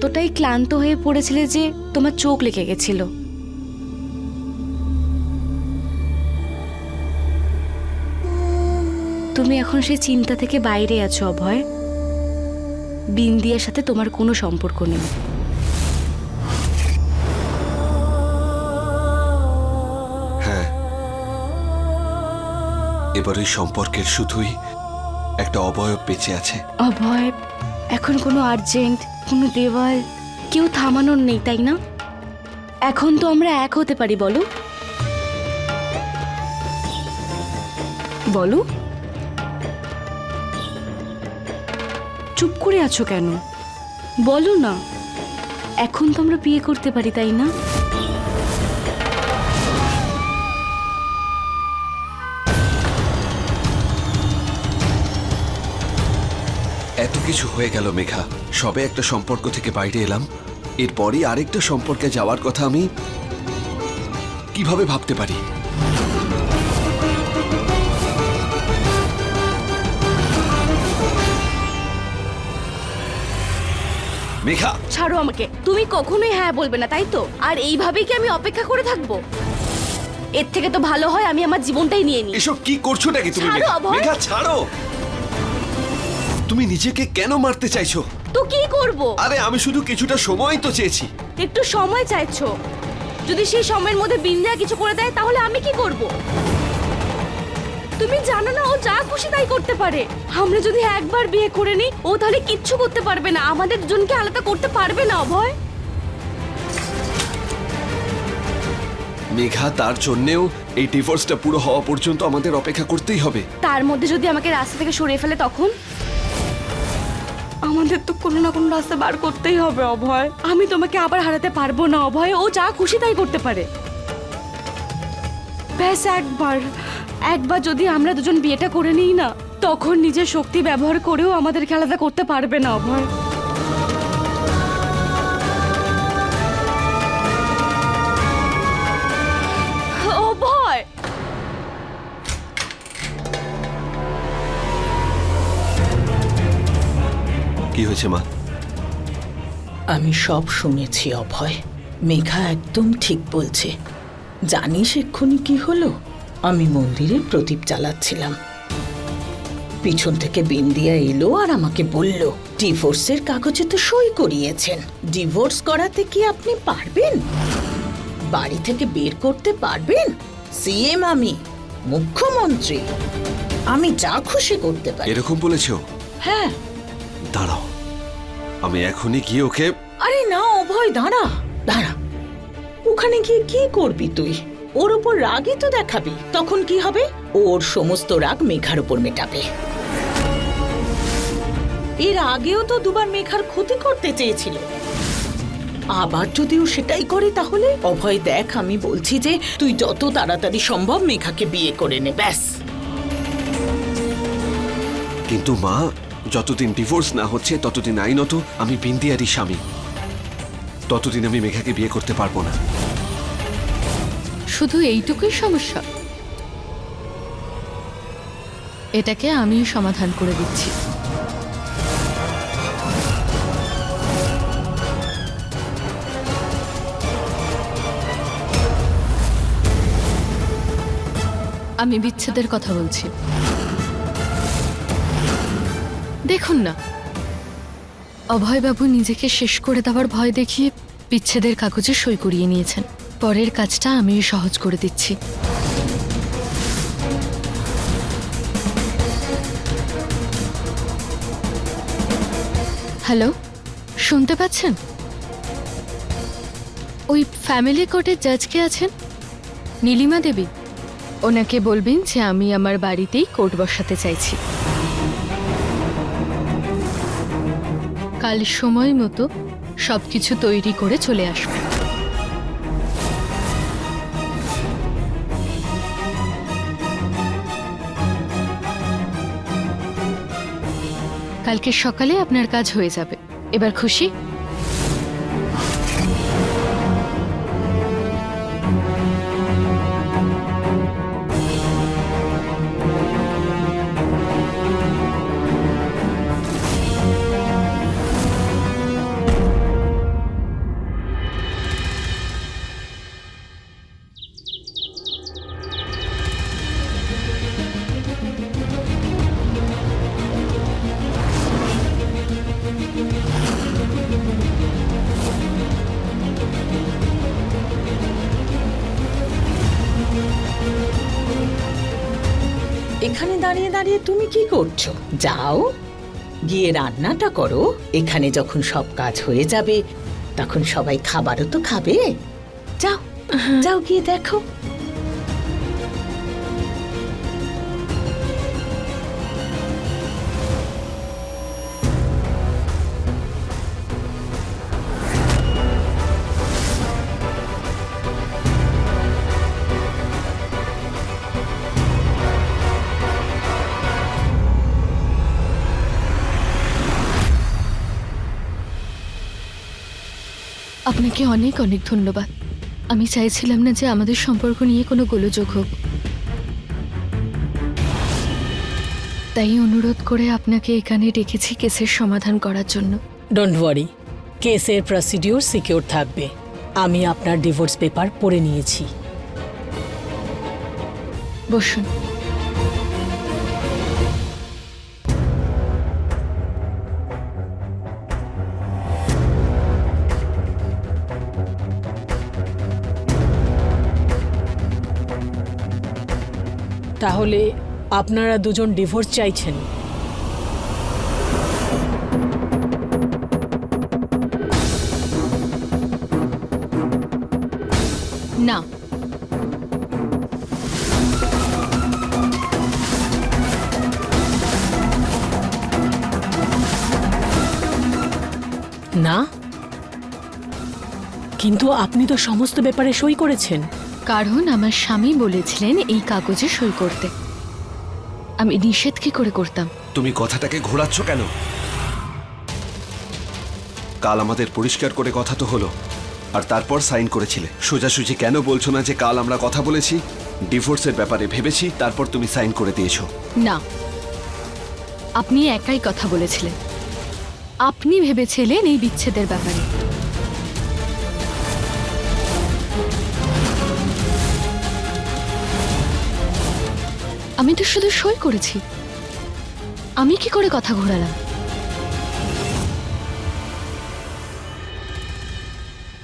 এতটাই ক্লান্ত হয়ে পড়েছিলে যে তোমার চোখ লেগে গেছিল। তুমি এখন সেই চিন্তা থেকে বাইরে আছো অভয়। বিন্দিয়ার সাথে তোমার কোনো সম্পর্ক নেই। হ্যাঁ। এবার ওই সম্পর্কের শুধুই একটা অবয়ব বেঁচে আছে। অভয় এখন কোনো আর্জেন্ট কোনো দেওয়াল, কেউ থামানোর নেই, তাই না? এখন তো আমরা এক হতে পারি, বলো। বলো। চুপ করে আছো কেন? বলো না। এখন তো আমরা বিয়ে করতে পারি, তাই না? কিছু হয়ে গেল মেঘা। সবে একটা সম্পর্ক থেকে বাইরে এলাম। এরপরই আরেকটা সম্পর্কে যাওয়ার কথা আমি কীভাবে ভাবতে পারি? মেঘা! ছাড়ো আমাকে। তুমি কখনোই হ্যাঁ বলবে না তাই তো? আর এইভাবেই কি আমি অপেক্ষা করে থাকব? এর থেকে তো ভালো হয় আমি আমার জীবনটাই নিয়ে নিই। এসব কি করছ নাকি তুমি। মেঘা ছাড়ো! তুমি নিজেকে কেন মারতে চাইছো? তো কি করব? আরে আমি শুধু কিছুটা সময় তো চেয়েছি। একটু সময় চাইছো। যদি সেই সময়ের মধ্যে বিন্দিয়া কিছু করে দেয় তাহলে আমি কি করব? তুমি জানো না ও যা খুশি তাই করতে পারে। আমরা যদি একবার বিয়ে করে নিই ও তাহলে কিচ্ছু করতে পারবে না। আমাদের দুজনকে আলাদা করতে পারবে না অভয়। মেঘা তার জন্যেও এই ডিভোর্সটা পুরো হওয়া পর্যন্ত আমাদের অপেক্ষা করতেই হবে। তার মধ্যে যদি আমাকে রাস্তা থেকে সরিয়ে ফেলে তখন? আমাদের তো কোনো না কোনো রাস্তা বার করতেই হবে, অভয়। আমি তোমাকে আবার হারাতে পারব না, অভয়। ও যা খুশি তাই করতে পারে। ব্যাস, একবার একবার যদি আমরা দুজন বিয়েটা করে নিই না, তখন নিজের শক্তি ব্যবহার করেও আমাদের খেলাটা করতে পারবে না, অভয়। কি হয়েছে মা? আমি সব শুনেছি অভয়। মেঘা একদম ঠিক বলছে। জানিস এক্ষুনি কি হলো? আমি মন্দিরে প্রদীপ জ্বালাচ্ছিলাম। পিছন থেকে বিন্দিয়া এলো আর আমাকে বলল ডিভোর্সের কাগজে তো সই করিয়েছেন। ডিভোর্স করাতে কি আপনি পারবেন? বাড়ি থেকে বের করতে পারবেন? সিএম আমি মুখ্যমন্ত্রী। আমি যা খুশি করতে পারি। এরকম বলেছ? হ্যাঁ। দাঁড়াও। আমি এখনই গিয়ে ওকে আরে না অভয় দাঁড়া। দাঁড়া। ওখানে গিয়ে কি করবি তুই? ওর ওপর রাগই তো দেখাবি। তখন কি হবে? ওর সমস্ত রাগ মেঘার উপর মেটাবে। এর আগেও তো দুবার মেঘার ক্ষতি করতে চেয়েছিল। আবার যদি ও সেটাই করে তাহলে অভয় দেখ আমি বলছি যে তুই যত তাড়াতাড়ি সম্ভব মেঘাকে বিয়ে করে নে ব্যাস। কিন্তু মা যতদিন ডিভোর্স না হচ্ছে, ততদিন আইনত আমি বিন্দিয়ারই স্বামী। ততদিন আমি মেঘাকে বিয়ে করতে পারব না। শুধু এইটুকুই সমস্যা। এটাকে আমি সমাধান করে দিচ্ছি। আমি বিচ্ছেদের কথা বলছি। দেখুন না। অভয়বাবু নিজেকে শেষ করে দেওয়ার ভয় দেখিয়ে বিচ্ছেদের কাগজে সই করিয়ে নিয়েছেন। পরের কাজটা আমি সহজ করে দিচ্ছি। হ্যালো, শুনতে পাচ্ছেন? ওই ফ্যামিলি কোর্টের জাজকে আছেন? নীলিমা দেবী। ওনাকে বলবেন যে আমি আমার বাড়িতেই কোর্ট বসাতে চাইছি। কাল সময় মতো সব কিছু তৈরি করে চলে আসবে। কালকে সকালে আপনার কাজ হয়ে যাবে। এবার খুশি? এখানে দাঁড়িয়ে দাঁড়িয়ে তুমি কি করছ? যাও। গিয়ে রান্নাটা করো। এখানে যখন সব কাজ হয়ে যাবে তখন সবাই খাবারও তো খাবে। যাও যাও গিয়ে দেখো। আপনাকে অনেক অনেক ধন্যবাদ। আমি চাইছিলাম না যে আমাদের সম্পর্ক নিয়ে কোনো গোলযোগ হোক। তাই অনুরোধ করে আপনাকে এখানে ডেকেছি কেসের সমাধান করার জন্য। ডোন্ট ওয়ারি কেসের প্রসিডিউর সিকিউর থাকবে। আমি আপনার ডিভোর্স পেপার পড়ে নিয়েছি। বসুন। তাহলে আপনারা দুজন ডিভোর্স চাইছেন। না। না। কিন্তু আপনি তো সমস্ত ব্যাপারে সই করেছেন। কারণ আমার স্বামী বলেছিলেন এই কাগজে সই করতে। আমি নিষেধ কি করে করতাম? তুমি কথাটাকে ঘোরাচ্ছ কেন? কাল আমাদের পরিষ্কার করে কথা তো হলো আর তারপর সাইন করেছিলে। সোজাসুজি কেন বলছো না যে কাল আমরা কথা বলেছি? ডিভোর্সের ব্যাপারে ভেবেছি তারপর তুমি সাইন করে দিয়েছ। না। আপনি একাই কথা বলেছিলেন। আপনি ভেবেছিলেন এই বিচ্ছেদের ব্যাপারে। আমি তো শুধু সই করেছি। আমি কি করে কথা ঘোরালাম?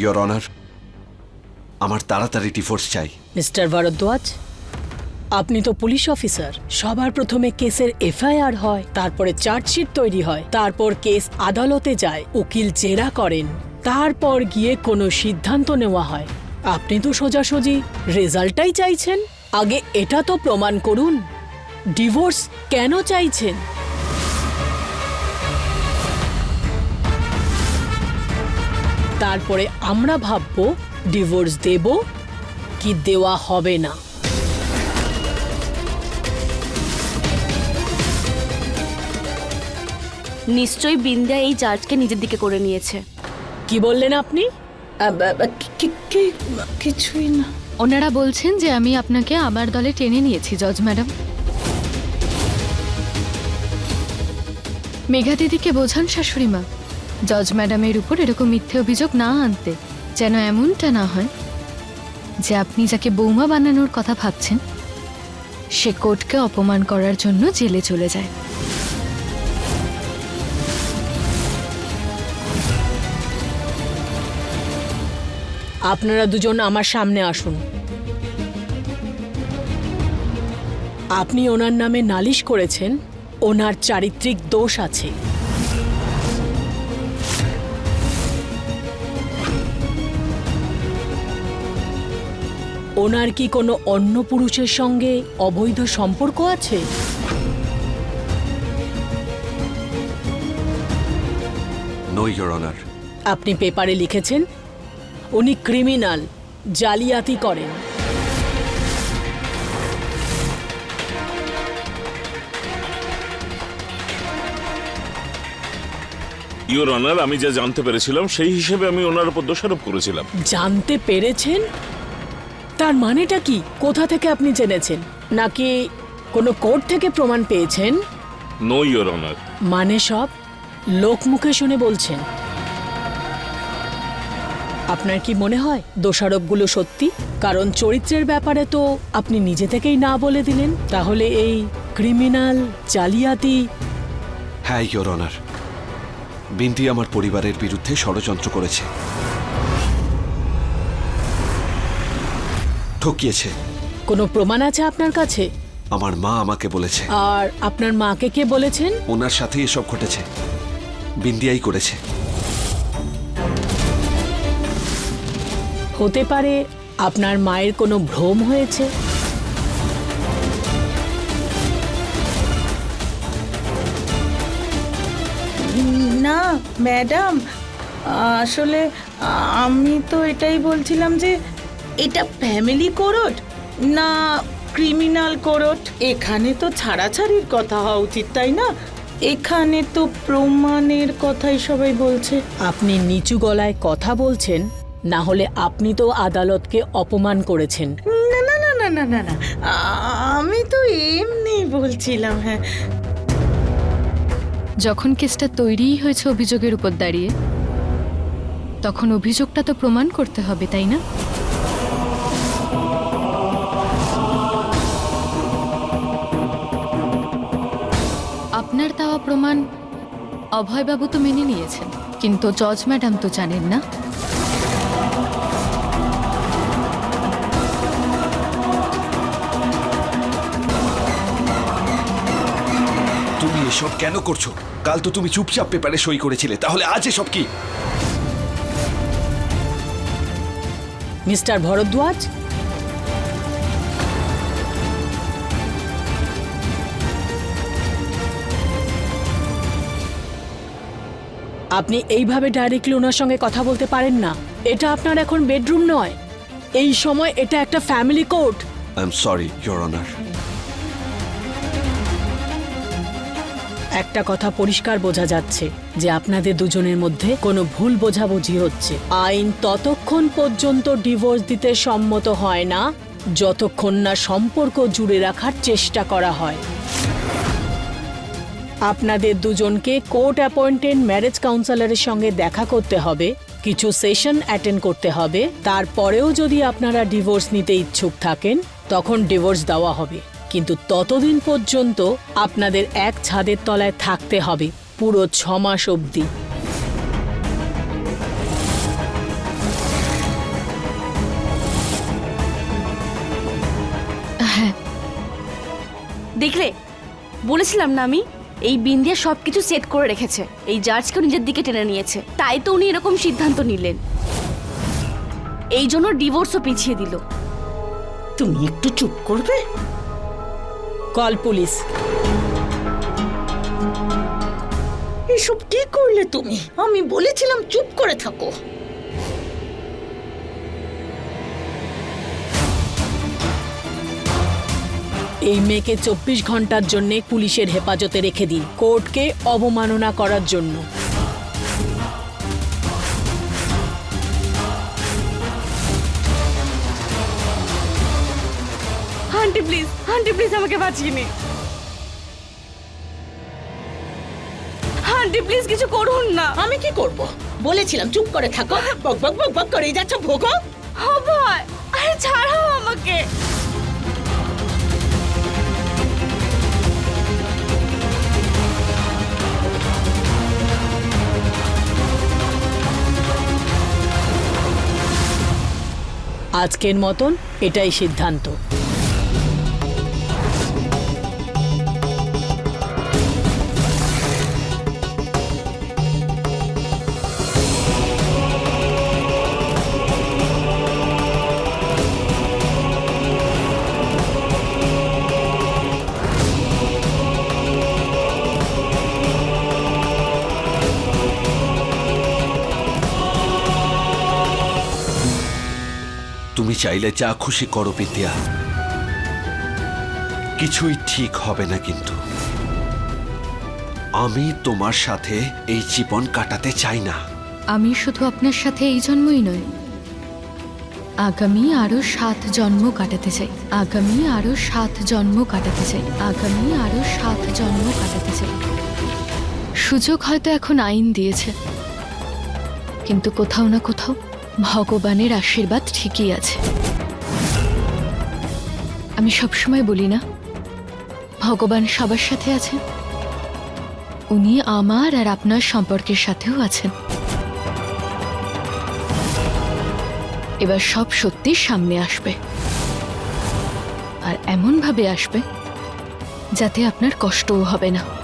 ইয়োর অনার আমার তাড়াতাড়ি ডিভোর্স চাই। মিস্টার ভরদ্বাজ আপনি তো পুলিশ অফিসার। সবার প্রথমে কেসের এফআইআর হয় তারপরে চার্জশিট তৈরি হয় তারপর কেস আদালতে যায় উকিল জেরা করেন তারপর গিয়ে কোনো সিদ্ধান্ত নেওয়া হয়। আপনি তো সোজাসুজি রেজাল্টটাই চাইছেন। আগে এটা তো প্রমাণ করুন। ডিভোর্স কেন চাইছেন? তারপরে আমরা ভাববো ডিভোর্স দেব কি দেওয়া হবে না। নিশ্চয়ই বিন্দ্যা এই জাজকে নিজের দিকে করে নিয়েছে। কি বললেন আপনি? কিছুই না। ওনারা বলছেন যে আমি আপনাকে আমার দলে টেনে নিয়েছি, জজ ম্যাডাম। মেঘা দিদিকে বোঝান শাশুড়ি মা, জজ ম্যাডামের উপর এরকম মিথ্যে অভিযোগ না আনতে যেন এমনটা না হয় যে আপনি যাকে বৌমা বানানোর কথা ভাবছেন, সে কোর্টকে অপমান করার জন্য জেলে চলে যায়। আপনারা দুজন আমার সামনে আসুন। আপনি ওনার নামে নালিশ করেছেন ওনার চারিত্রিক দোষ আছে। ওনার কি কোনো অন্য পুরুষের সঙ্গে অবৈধ সম্পর্ক আছে? আপনি পেপারে লিখেছেন উনি ক্রিমিনাল জালিয়াতি করেন। ইওর অনার আমি যা জানতে পেরেছিলাম সেই হিসেবে আমি ওনার উপর দোষারোপ করেছিলাম। জানতে পেরেছেন? তার মানেটা কি? কোথা থেকে আপনি জেনেছেন? নাকি কোনো কোর্ট থেকে প্রমাণ পেয়েছেন? নো ইওর অনার মানে সব? লোক মুখে শুনে বলছেন। আপনার কি মনে হয় দোষারোপগুলো সত্যি? কারণ চরিত্রের ব্যাপারে তো আপনি নিজে থেকেই না বলে দিলেন। তাহলে এই ক্রিমিনাল জালিয়াতি হ্যাঁ ইয়োর অনার। বিন্দি আমার পরিবারের বিরুদ্ধে ষড়যন্ত্র করেছে। ঠকিয়েছে। কোনো প্রমাণ আছে আপনার কাছে? আমার মা আমাকে বলেছে। আর আপনার মাকে কে বলেছেন? ওনার সাথে এসব ঘটেছে। বিন্দিয়াই করেছে। হতে পারে আপনার মায়ের কোনো ভ্রম হয়েছে? না ম্যাডাম আসলে আমি তো এটাই বলছিলাম যে এটা ফ্যামিলি কোর্ট না ক্রিমিনাল কোর্ট। এখানে তো ছাড়াছাড়ির কথা হওয়া উচিত তাই না? এখানে তো প্রমাণের কথাই সবাই বলছে। আপনি নিচু গলায় কথা বলছেন না হলে আপনি তো আদালতকে অপমান করেছেন। না না না না না না না। আমি তো এমনি বলছিলাম হ্যাঁ। যখন কেসটা তৈরিই হয়েছে অভিযোগের উপর দাঁড়িয়ে তখন অভিযোগটা তো প্রমাণ করতে হবে তাই না? আপনার দেওয়া প্রমাণ অভয়বাবু তো মেনে নিয়েছেন কিন্তু জজ ম্যাডাম তো জানেন না। এসব কেন করছ? কাল তো তুমি চুপচাপ পেপারে সই করেছিলে তাহলে আজ এসব কি? মিস্টার ভরদ্বাজ? আপনি এইভাবে ডাইরেক্টলি ওনার সঙ্গে কথা বলতে পারেন না। এটা আপনার এখন বেডরুম নয়। এই সময় এটা একটা family court I am sorry your honour একটা কথা পরিষ্কার বোঝা যাচ্ছে যে আপনাদের দুজনের মধ্যে কোনো ভুল বোঝাবুঝি হচ্ছে। আইন ততক্ষণ পর্যন্ত ডিভোর্স দিতে সম্মত হয় না, যতক্ষণ না সম্পর্ক জুড়ে রাখার চেষ্টা করা হয়। আপনাদের দুজনকে কোর্ট অ্যাপয়েন্টেড ম্যারেজ কাউন্সিলরের সঙ্গে দেখা করতে হবে, কিছু সেশন অ্যাটেন্ড করতে হবে, তারপরেও যদি আপনারা ডিভোর্স নিতে ইচ্ছুক থাকেন, তখন ডিভোর্স দেওয়া হবে। কিন্তু ততদিন পর্যন্ত আপনাদের এক ছাদের তলায় থাকতে হবে পুরো ছ মাস অবধি। হ্যাঁ। দেখলে বলেছিলাম না আমি? এই বিন্দিয়া সব কিছু সেট করে রেখেছে। এই জাজকেও নিজের দিকে টেনে নিয়েছে। তাই তো উনি এরকম সিদ্ধান্ত নিলেন। এই জন্য ডিভোর্সও পিছিয়ে দিল। তুমি একটু চুপ করবে? Call police. এসব কি করলে তুমি? আমি বলেছিলাম চুপ করে থাকো। এই মেয়েকে চব্বিশ ঘণ্টার জন্য পুলিশের হেফাজতে রেখে দিই কোর্টকে অবমাননা করার জন্য। আন্টি প্লিজ আমাকে বাঁচিয়ে নে আন্টি প্লিজ কিছু করুন না। আমি কি করব? বলেছিলাম চুপ করে থাকো। বক বক বক বক করে যাচ্ছ ভোগো। হবাই আরে ছাড়াও আমাকে। আজকের মতন এটাই সিদ্ধান্ত। চাইলে যা খুশি করো, বিদ্যা। কিছুই ঠিক হবে না কিন্তু। আমি তোমার সাথে এই জীবন কাটাতে চাই না। আমি শুধু আপনার সাথে এই জন্মই নয় আগামী আরও সাত জন্ম কাটাতে চাই। আগামী আরও সাত জন্ম কাটাতে চাই। আগামী আরও সাত জন্ম কাটাতে চাই। সুযোগ হয়তো এখন আইন দিয়েছে। কিন্তু কোথাও না কোথাও ভগবানের আশীর্বাদ ঠিকই আছে। আমি সবসময় বলি না, ভগবান সবার সাথে আছেন। উনি আমার আর আপনার সম্পর্কের সাথেও আছেন। এবার সব সত্যি সামনে আসবে। আর এমন ভাবে আসবে, যাতে আপনার কষ্টও হবে না।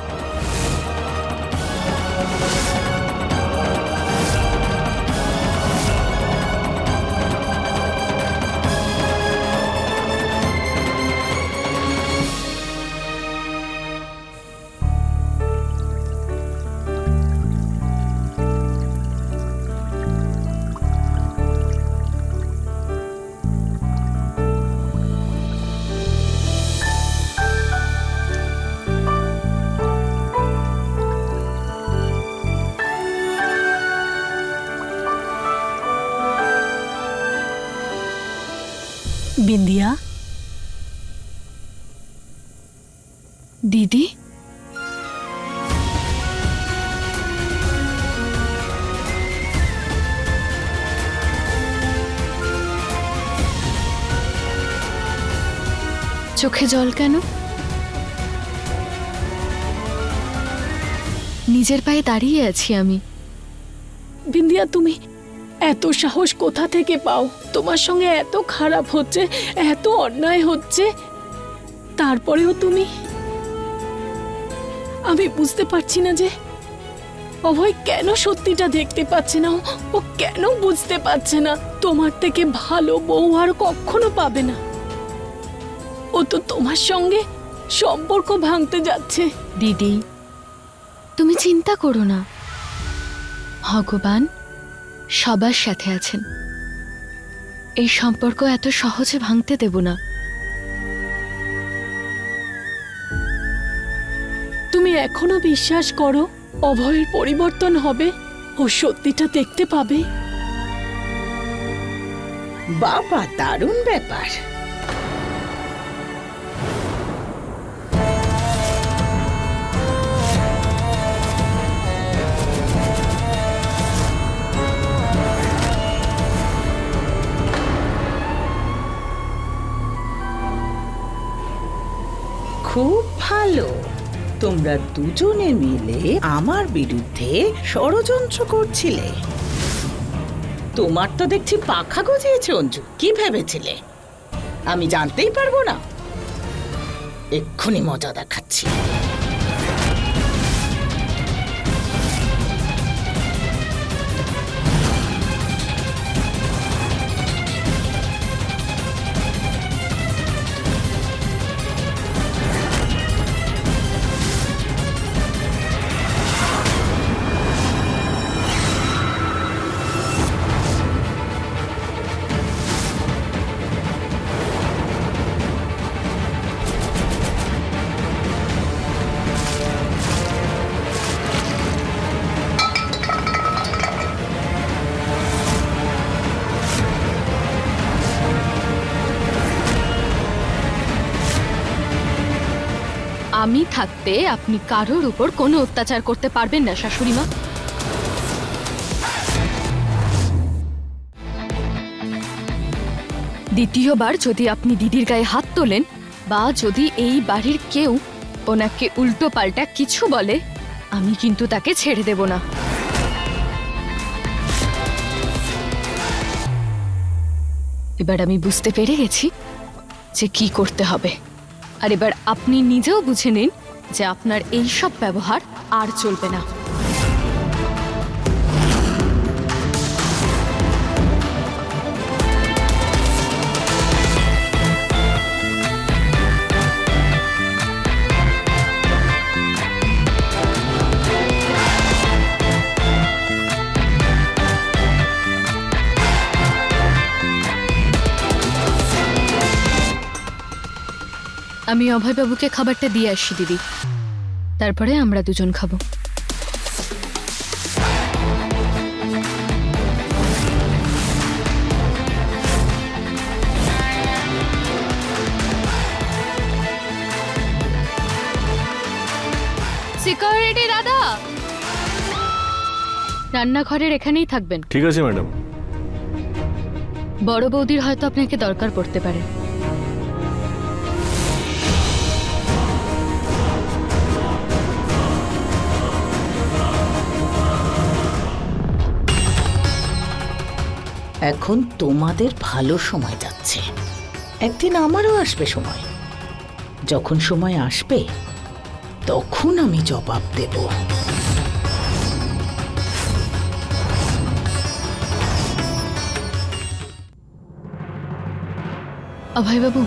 বিন্দিয়া দিদি? চোখে জল কেন? নিজের পায়ে দাঁড়িয়ে আছি আমি। বিন্দিয়া তুমি এত সাহস কোথা থেকে পাও? তোমার সঙ্গে এত খারাপ হচ্ছে, এত অন্যায় হচ্ছে। তারপরেও তুমি? আমি বুঝতে পারছি না যে অভয় কেন সত্যিটা দেখতে পাচ্ছে না, ও- কেন বুঝতে পারছে না? তোমার থেকে ভালো বউ আর কখনো পাবে না। ও তো তোমার সঙ্গে সম্পর্ক ভাঙতে যাচ্ছে। দিদি, তুমি চিন্তা করো না। ভগবান সবার সাথে আছেন। এই সম্পর্ক এত সহজে ভাঙতে দেব না। তুমি এখনও বিশ্বাস করো অভয়ের পরিবর্তন হবে ও সত্যিটা দেখতে পাবে? বাবা দারুণ ব্যাপার। তোমরা দুজনে মিলে আমার বিরুদ্ধে ষড়যন্ত্র করছিলে। তোমার তো দেখছি পাখা গজিয়েছে, অঞ্জু। কি ভেবেছিলে? আমি জানতেই পারব না। এক্ষুনি মজা দেখাচ্ছি। আমি থাকতে আপনি কারোর উপর কোনো অত্যাচার করতে পারবেন না, শাশুড়ি মা। দ্বিতীয়বার যদি আপনি দিদির গায়ে হাত তোলেন বা যদি এই বাড়ির কেউ ওনাকে উল্টো পাল্টা কিছু বলে, আমি কিন্তু তাকে ছেড়ে দেব না। এবার আমি বুঝতে পেরে গেছি যে কি করতে হবে। আর এবার আপনি নিজেও বুঝে নিন যে আপনার এই সব ব্যবহার আর চলবে না। আমি অভয়বাবুকে খাবারটা দিয়ে আসি দিদি। তারপরে আমরা দুজন খাব। সিকিউরিটি দাদা! রান্নাঘরের এখানেই থাকবেন। ঠিক আছে ম্যাডাম। বড় বৌদির হয়তো আপনাকে দরকার পড়তে পারে। এখন তোমাদের ভালো সময় যাচ্ছে। একদিন আমারও আসবে সময়। যখন সময় আসবে, তখন আমি জবাব দেব। অভয়বাবু